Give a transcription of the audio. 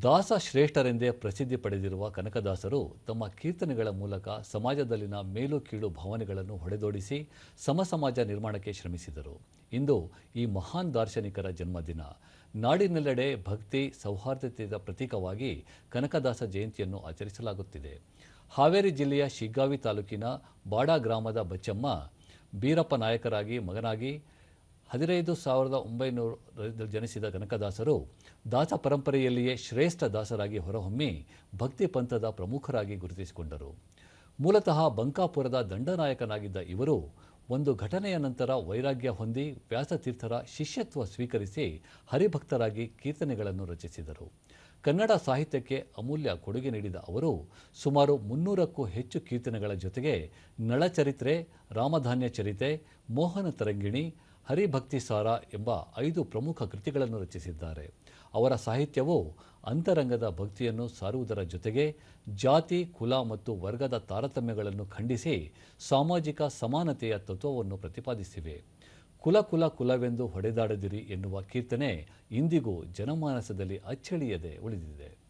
ದಾಸ ಶ್ರೇಷ್ಠರೆಂದೇ ಪ್ರಸಿದ್ಧಿ ಪಡೆದಿರುವ ಕನಕದಾಸರು ತಮ್ಮ ಕೀರ್ತನೆಗಳ ಮೂಲಕ ಸಮಾಜದಲ್ಲಿನ ಮೇಲು ಕೀಳು ಭಾವನೆಗಳನ್ನು ಹೊಡೆದೋಡಿಸಿ ಸಮಸಮಾಜ ನಿರ್ಮಾಣಕ್ಕೆ ಶ್ರಮಿಸಿದರು. ಇಂದು ಈ ಮಹಾನ್ ದಾರ್ಶನಿಕರ ಜನ್ಮದಿನ. ನಾಡಿನೆಲ್ಲೆಡೆ ಭಕ್ತಿ ಸೌಹಾರ್ದತೆಯ ಪ್ರತೀಕವಾಗಿ ಕನಕದಾಸ ಜಯಂತಿಯನ್ನು ಆಚರಿಸಲಾಗುತ್ತಿದೆ. ಹಾವೇರಿ ಜಿಲ್ಲೆಯ ಶಿಗ್ಗಾವಿ ತಾಲೂಕಿನ ಬಾಡಾ ಗ್ರಾಮದ ಬಚ್ಚಮ್ಮ, ಬೀರಪ್ಪ ನಾಯಕರಾಗಿ ಮಗನಾಗಿ ಹದಿನೈದು ಸಾವಿರದ ಒಂಬೈನೂರರಲ್ಲಿ ಜನಿಸಿದ ಕನಕದಾಸರು ದಾಸ ಪರಂಪರೆಯಲ್ಲಿಯೇ ಶ್ರೇಷ್ಠ ದಾಸರಾಗಿ ಹೊರಹೊಮ್ಮಿ ಭಕ್ತಿ ಪಂಥದ ಪ್ರಮುಖರಾಗಿ ಗುರುತಿಸಿಕೊಂಡರು. ಮೂಲತಃ ಬಂಕಾಪುರದ ದಂಡನಾಯಕನಾಗಿದ್ದ ಇವರು ಒಂದು ಘಟನೆಯ ನಂತರ ವೈರಾಗ್ಯ ಹೊಂದಿ ವ್ಯಾಸತೀರ್ಥರ ಶಿಷ್ಯತ್ವ ಸ್ವೀಕರಿಸಿ ಹರಿಭಕ್ತರಾಗಿ ಕೀರ್ತನೆಗಳನ್ನು ರಚಿಸಿದರು. ಕನ್ನಡ ಸಾಹಿತ್ಯಕ್ಕೆ ಅಮೂಲ್ಯ ಕೊಡುಗೆ ನೀಡಿದ ಅವರು ಸುಮಾರು ಮುನ್ನೂರಕ್ಕೂ ಹೆಚ್ಚು ಕೀರ್ತನೆಗಳ ಜೊತೆಗೆ ನಳಚರಿತ್ರೆ, ರಾಮಧಾನ್ಯ ಚರಿತೆ, ಮೋಹನ ತರಂಗಿಣಿ ಹರಿಭಕ್ತಿ ಸಾರ ಎಂಬ ಐದು ಪ್ರಮುಖ ಕೃತಿಗಳನ್ನು ರಚಿಸಿದ್ದಾರೆ. ಅವರ ಸಾಹಿತ್ಯವು ಅಂತರಂಗದ ಭಕ್ತಿಯನ್ನು ಸಾರುವುದರ ಜೊತೆಗೆ ಜಾತಿ, ಕುಲ ಮತ್ತು ವರ್ಗದ ತಾರತಮ್ಯಗಳನ್ನು ಖಂಡಿಸಿ ಸಾಮಾಜಿಕ ಸಮಾನತೆಯ ತತ್ವವನ್ನು ಪ್ರತಿಪಾದಿಸಿವೆ. ಕುಲ ಕುಲ ಕುಲವೆಂದು ಹೊಡೆದಾಡದಿರಿ ಎನ್ನುವ ಕೀರ್ತನೆ ಇಂದಿಗೂ ಜನಮಾನಸದಲ್ಲಿ ಅಚ್ಚಳಿಯದೆ ಉಳಿದಿದೆ.